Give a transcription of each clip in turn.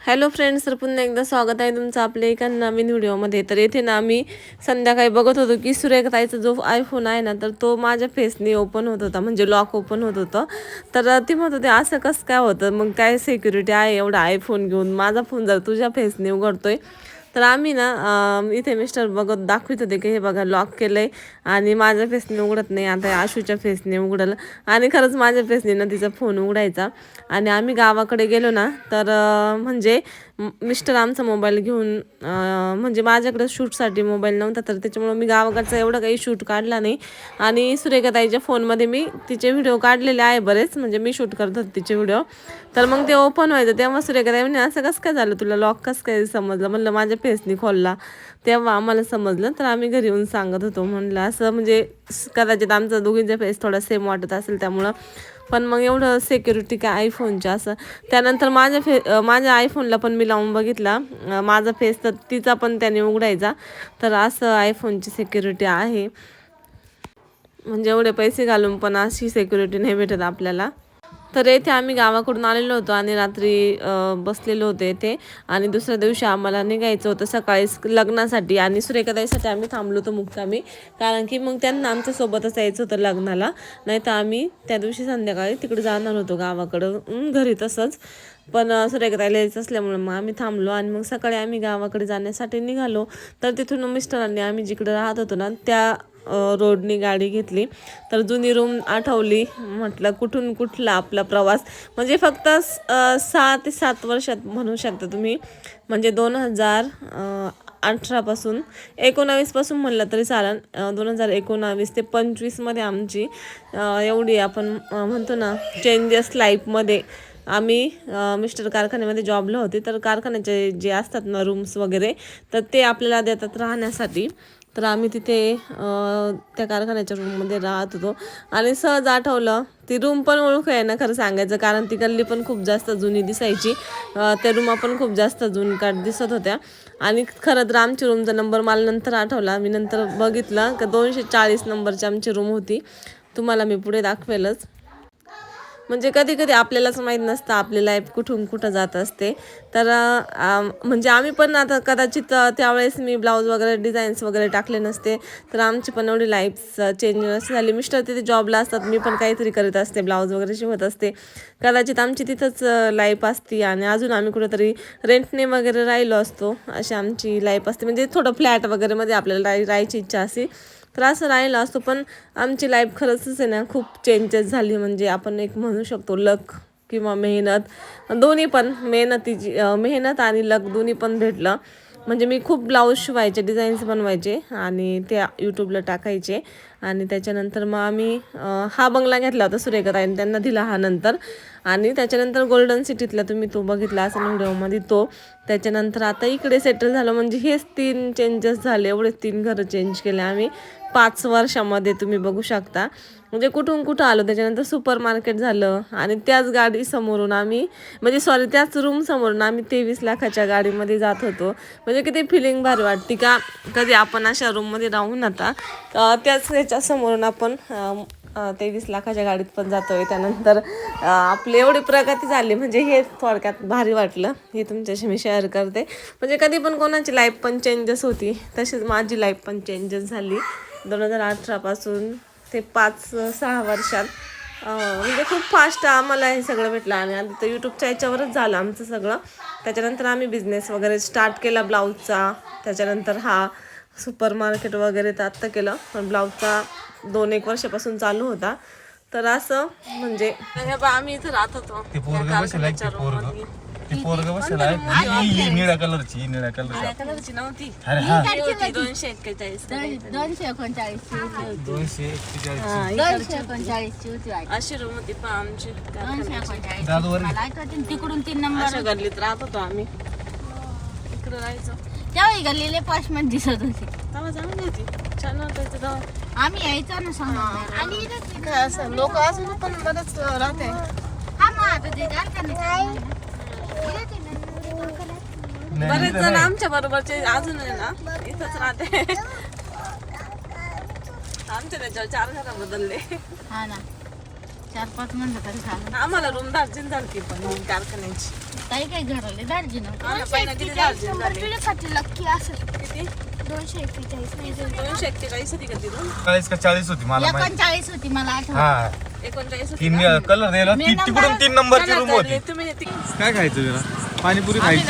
Hello friends तर पुन्हा एकदा स्वागत आहे तुमचं आपल्या एका नवीन व्हिडिओमध्ये. तर येथे ना मी संध्याकाळी बघत होतो की सुरेखताईचा जो आयफोन आहे ना तर तो माझ्या फेसने ओपन होत होता म्हणजे लॉक ओपन होत होतं. तर ती म्हणत होते असं कसं काय होतं? मग काय सिक्युरिटी आहे? एवढा आयफोन घेऊन माझा फोन जर तुझ्या फेसने उघडतोय तर आम्ही ना इथे मिस्टर बघत दाखवित होते की हे बघा लॉक केलंय आणि माझ्या फेसने उघडत नाही. आता आशूच्या फेसने उघडलं. आणि खरंच माझ्या फेसने ना तिचा फोन उघडायचा. आणि आम्ही गावाकडे गेलो ना तर म्हणजे मिस्टर आमचा मोबाईल घेऊन म्हणजे माझ्याकडे शूटसाठी मोबाईल नव्हता तर त्याच्यामुळं मी गावाकडचा एवढं काही शूट काढला नाही. आणि सुरेखाताईच्या फोनमध्ये मी तिचे व्हिडिओ काढलेले आहे बरेच म्हणजे मी शूट करत होते तिचे व्हिडिओ. तर मग ते ओपन व्हायचं तेव्हा सुरेखाताई म्हणे असं कसं काय झालं तुला? लॉक कसं काय समजलं? म्हणलं माझ्या फेसनी खोलला. तेव्हा आम्हाला समजलं तर आम्ही घरी येऊन सांगत होतो. म्हणलं असं म्हणजे कदाचित आमचा दोघींचा फेस थोडा सेम वाटत असेल त्यामुळं. पण मग एवढं सिक्युरिटी काय आयफोनच्या असं. त्यानंतर माझ्या फे माझ्या आयफोनला पण मी लावून बघितला. माझा फेस तर तिचा पण त्याने उघडायचा. तर असं आयफोनची सिक्युरिटी आहे. म्हणजे एवढे पैसे घालून पण अशी सिक्युरिटी नाही भेटत आपल्याला. तर येथे आम्ही गावाकडून आलेलो होतो आणि रात्री बसलेलो होतो येथे आणि दुसऱ्या दिवशी आम्हाला निघायचं होतं सकाळी लग्नासाठी. आणि सुरेखाताईसाठी आम्ही थांबलो होतो मुक्कामी. कारण की मग त्यांना आमच्यासोबतच यायचं होतं लग्नाला. नाही तर आम्ही त्या दिवशी संध्याकाळी तिकडे जाणार होतो गावाकडं. घरी तसंच. पण अं, सुरेखाताईला यायचं असल्यामुळे मग आम्ही थांबलो आणि मग सकाळी आम्ही गावाकडे जाण्यासाठी निघालो. तर तिथून मिस्टरांनी आम्ही जिकडे राहत होतो ना त्या रोडनी गाडी घेतली. तर जुनी रूम आठवली. म्हटलं कुठून कुठला आपला प्रवास? म्हणजे फक्त सहा ते सात वर्षात म्हणू शकता तुम्ही. म्हणजे दोन हजार अठरापासून एकोणावीसपासून म्हणलं तरी चालेल. दोन हजार एकोणावीस ते पंचवीसमध्ये आमची एवढी आपण म्हणतो ना चेंजेस लाईफमध्ये आम्ही मिस्टर कारखान्यामध्ये जॉबला होते. तर कारखान्याचे जे असतात ना रूम्स वगैरे तर ते आपल्याला देतात राहण्यासाठी. तर आम्ही तिथे त्या कारखान्याच्या रूममध्ये राहत होतो. आणि सहज आठवलं ती रूम पण ओळख आहे ना खरं सांगायचं कारण ती गल्ली पण खूप जास्त जुनी दिसायची. त्या रूमा पण खूप जास्त जुनकाट दिसत होत्या. आणि खरं तर आमची रूमचा नंबर मला नंतर आठवला. मी नंतर बघितलं का दोनशे चाळीस नंबरची आमची रूम होती. तुम्हाला मी पुढे दाखवेलच. म्हणजे कधी कधी आपल्यालाच माहीत नसतं आपली लाईफ कुठून कुठं जात असते. तर म्हणजे आम्ही पण आता कदाचित त्यावेळेस मी ब्लाऊज वगैरे डिझाईन्स वगैरे टाकले नसते. तर आमची पण एवढी लाईफ चेंज नसते झाली. मिस्टर तिथे जॉबला असतात मी पण काहीतरी करत असते ब्लाऊज वगैरे शिवत असते. कदाचित आमची तिथंच लाईफ असती आणि अजून आम्ही कुठंतरी रेंटने वगैरे राहिलो असतो अशी आमची लाईफ असते. म्हणजे थोडं फ्लॅट वगैरेमध्ये आपल्याला राहायची इच्छा असते त्रास राहिला असतो पण आमची लाईफ खरंच आहे ना खूप चेंजेस झाली. म्हणजे आपण एक म्हणू शकतो लक किंवा मेहनत. दोन्ही पण मेहनतीची मेहनत आणि लक दोन्ही पण भेटलं. म्हणजे मी खूप ब्लाऊज शिवायचे डिझाईन्स बनवायचे आणि ते यूट्यूबला टाकायचे. आणि त्याच्यानंतर मग आम्ही हा बंगला घेतला होता सुरेखाताईने त्यांना दिला हा नंतर. आणि त्याच्यानंतर गोल्डन सिटीतला तुम्ही तो बघितला असेल व्हिडिओमध्ये तो त्याच्यानंतर आता इकडे सेटल झालं. म्हणजे हेच तीन चेंजेस झाले एवढे तीन घरं चेंज केले आम्ही. पाच वर्षामध्ये तुम्ही बघू शकता. म्हणजे कुठून कुठं आलो त्याच्यानंतर सुपर मार्केट झालं आणि त्याच गाडी समोरून आम्ही म्हणजे सॉरी त्याच रूम समोरून आम्ही तेवीस लाखाच्या गाडीमध्ये जात होतो. म्हणजे किती फिलिंग भारी वाटते का? कधी आपण अशा रूममध्ये राहून आता त्याच ह्याच्या समोरून आपण तेवीस लाखाच्या गाडीत पण जातोय. त्यानंतर आपली एवढी प्रगती झाली. म्हणजे हे थोडक्यात भारी वाटलं. हे तुमच्याशी मी शेअर करते. म्हणजे कधी पण कोणाची लाईफ पण चेंजेस होती. तशीच माझी लाईफ पण चेंजेस झाली. दोन हजार अठरापासून ते पाच सहा वर्षात म्हणजे खूप फास्ट आम्हाला हे सगळं भेटलं. आणि आता तर यूट्यूबच्या याच्यावरच झालं आमचं सगळं. त्याच्यानंतर आम्ही बिझनेस वगैरे स्टार्ट केला ब्लाऊजचा. त्याच्यानंतर हा सुपर मार्केट वगैरे तर आत्ता केलं. पण ब्लाऊजचा दोन एक वर्षापासून चालू होता. तर असं म्हणजे हे आम्ही इथं राहत होतो. ते या पोरग बसेल आहे कारखान्याच्या ते पोरग. रूममध्ये. ते पोरग बसेल आहे ही- ही- ही निळ्या कलरची ही निळ्या कलरची. नव्हती. अरे हा. ही होती दोनशे एक्केचाळीस दोन- दोनशे एकोणचाळीसची होती. दोनशे एक्केचाळीस हा, दोनशे एकोणचाळीसची होती. वाटतं. अशी रूम होती पण आमची. दोनशे कारखान्याची. एकोणचाळीस दादूवर मला आठवते तिकडून तीन नंबर अशा गल्लीत राहत होतो आम्ही. इकडे राहायचो. तेव्हा ही गल्लीले दिसत होते. तेव्हा चांगली होती. छान वाटायचं तेव्हा आम्ही यायचो ना सांगा आणि. काय असं लोक अजून पण बरंच राहते. हा मग आता ते. नाही, बरेच इथं जण. आमच्या बरोबरचे अजून आहे ना इथंच राहते. आमच्या त्याच्यावर चार घरा बदलले. हा ना. चार पाच म्हणलं तरी झालं आम्हाला रूम दार्जिन झाली पण कारखान्याची. काही काही घराले दार्जिन पहिला किती दार्जिन झाली? लक्की असेल किती? दोनशे एक्केचाळीस नाही दोनशे एक्केचाळीस होती का तिथून? चाळीस का चाळीस होती मला माहिती. एकोणचाळीस होती मला आठवत. हा. एकोणचाळीस होती तीन? कलर ती- नंबर- तिकडून तीन नंबरची रूम होती. तुम्ही ती- काय खायचं जरा? पाणीपुरी खायची.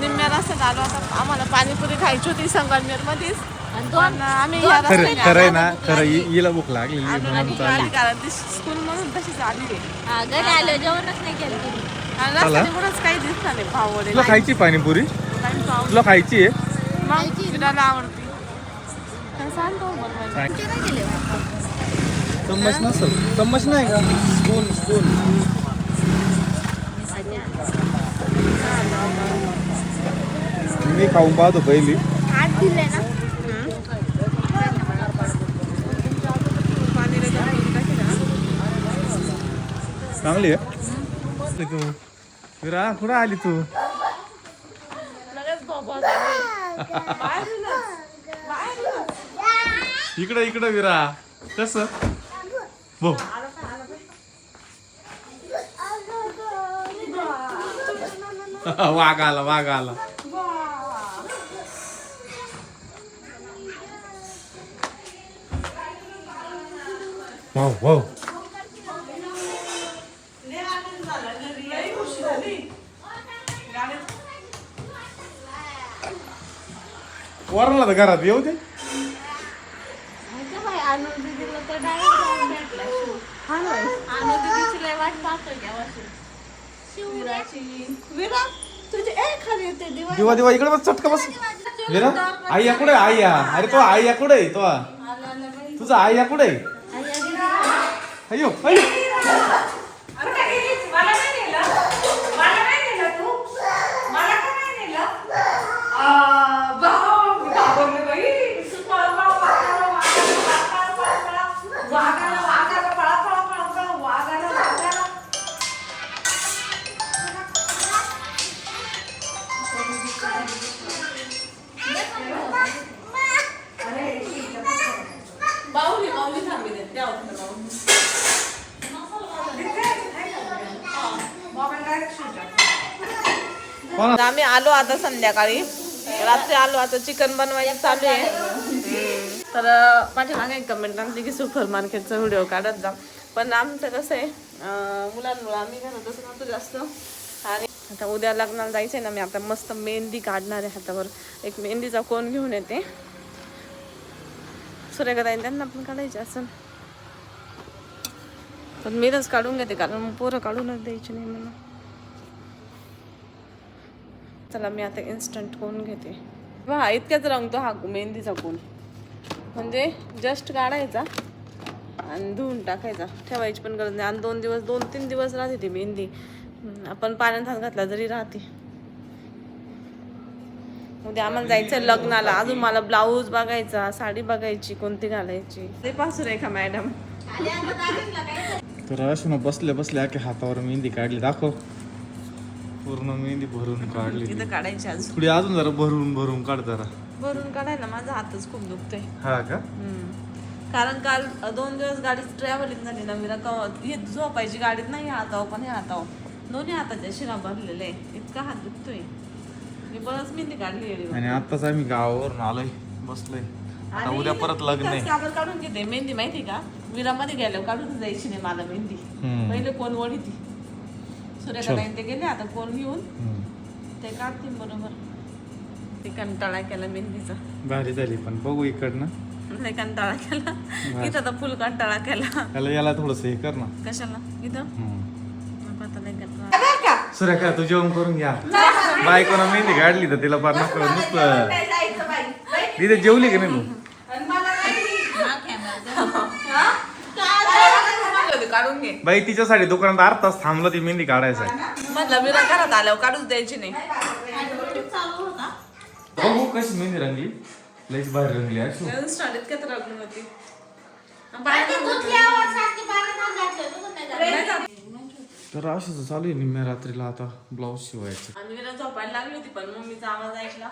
निम्म्या रस्त्यात आलो आता आम्हाला पाणीपुरी खायची होती संगमनेर मध्येच आम्ही या खरं रस्त्याने खरं आहे आलो. ना खरं हि- हिला भूक लागली आलो म्हणून आणि चालली आली. कारण ती स्कूल मधून तशीच आली. आहे हा, घरी आलो जेवणच नाही केलं तुम्ही आणि रस्त्याने कुठंच काही नाही भाव तुला खायची पाणीपुरी? तुला खायची आहे? मग फिरायला आवडते. चम्मच नसल. चम्मच नाही का? स्पून स्पून मी खाऊन पाहतो पहिली. चांगली आहे. तू विरा कुठं आली तू लगेच बाबा झाले. बाहेर येणार. बाहेर येणार. इकडं इकडं विरा. कस? बो वाघ आला वाघ आला. Wow wow. विरा, तुझे ए खाली येते दिवा दिवा दिवा इकडे बस चटका बस. विरा आई या कुठे आई या. अरे तो आई या कुठे तो. तुझा आई या कुठे अयो अयो आम्ही आलो आता संध्याकाळी. रात्री आलो आता चिकन बनवायचं चालू आहे. तर माझ्या मागे कमेंट आमची की सुपर मार्केटचा व्हिडिओ काढत जा. पण आमचं कसं आहे अं, मुलांमुळं आम्ही घरातच राहतो जास्त. आणि आता उद्या लग्नाला जायचंय ना मी आता मस्त मेहंदी काढणार आहे हातावर. एक मेहंदीचा कोण घेऊन येते? सूर्यकदा त्यांना पण काढायचे असं पण मीच काढून घेते कारण मग पोरं काढूनच द्यायची नाही मला चला मी आता इन्स्टंट कोण घेते. हा इतक्याच रंगतो हा मेहंदीचा कोण म्हणजे जस्ट काढायचा आणि धुवून टाकायचा. ठेवायची पण गरज नाही. आणि दोन दिवस दोन तीन दिवस राहते ती मेहंदी. आपण पाण्यात हात घातला जरी राहते. उद्या आम्हाला जायचं लग्नाला. अजून मला ब्लाऊज बघायचा साडी बघायची कोणती घालायची. ते पासून आहे का मॅडम तर अशा बसल्या बसल्या की हातावर मेहंदी काढली. दाखव. पूर्ण मेहंदी भरून काढली इथं काढायची अजून. पुढे अजून जरा भरून भरून काढ जरा. भरून काढायला माझा हातच खूप दुखतोय. हा का. कारण काल दोन दिवस गाडीत ट्रॅव्हलिंग झाली ना मी रका हे झोपायची गाडीत नाही हाताव पण हे हाताव दोन्ही हाताच्या शिरा भरलेले इतका हात दुखतोय. मी बरंच मेहंदी काढली आणि आताच आम्ही गावावरून आलोय. बसलोय. आता उद्या परत लग्न आहे. काबर काढून घेते मेहंदी माहिती का? विरामध्ये गेल्यावर काढून जायची नाही मला मेहंदी. पहिले कोण वडी ती सूर्यकांत ते गेले आता कोण घेऊन. ते काढतील बरोबर. ते कंटाळा केला मेहंदीचा. भारी झाली पण बघू इकडनं. लय कंटाळा केला. इथं तर फुल कंटाळा केला. त्याला याला थोडस हे कर ना. कशाला? इथं? हम्म. मग आता लय कंटाळा सूर्या का तू जेवण करून घ्या. बायकोनं मेहंदी काढली तर तिला पार नको नुसतं. तिथे जेवली की नाही तू? काढून घे बाई तिच्यासाठी दुकानात अर्ध तास थांबलं ती मेहंदी म्हटलं घरात आल्यावर काढूच द्यायची नाही. बघू कशी मेहंदी रंगली. लईच रंगली इतक्यात रगली होती. तर असंच चालू आहे निम्म्या रात्रीला आता ब्लाऊज शिवायचं. अन्वीला झोपायला लागली होती पण मम्मीचा आवाज ऐकला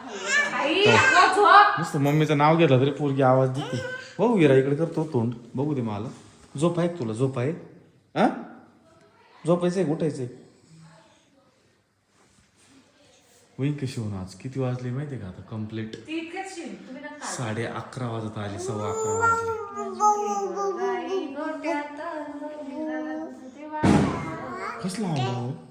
नुसतं मम्मीचं नाव घेतलं तरी पोरगी आवाज देते. बघू गिरा इकडे करतो तोंड. बघू दे मला. झोप आहे का तुला? झोप आहे? हा झोपायचंय उठायचंय होईल कशी आज किती वाजले माहितीये का आता? कंप्लीट साडे अकरा वाजत आले सव्वा अकरा वाजले. Слава Богу.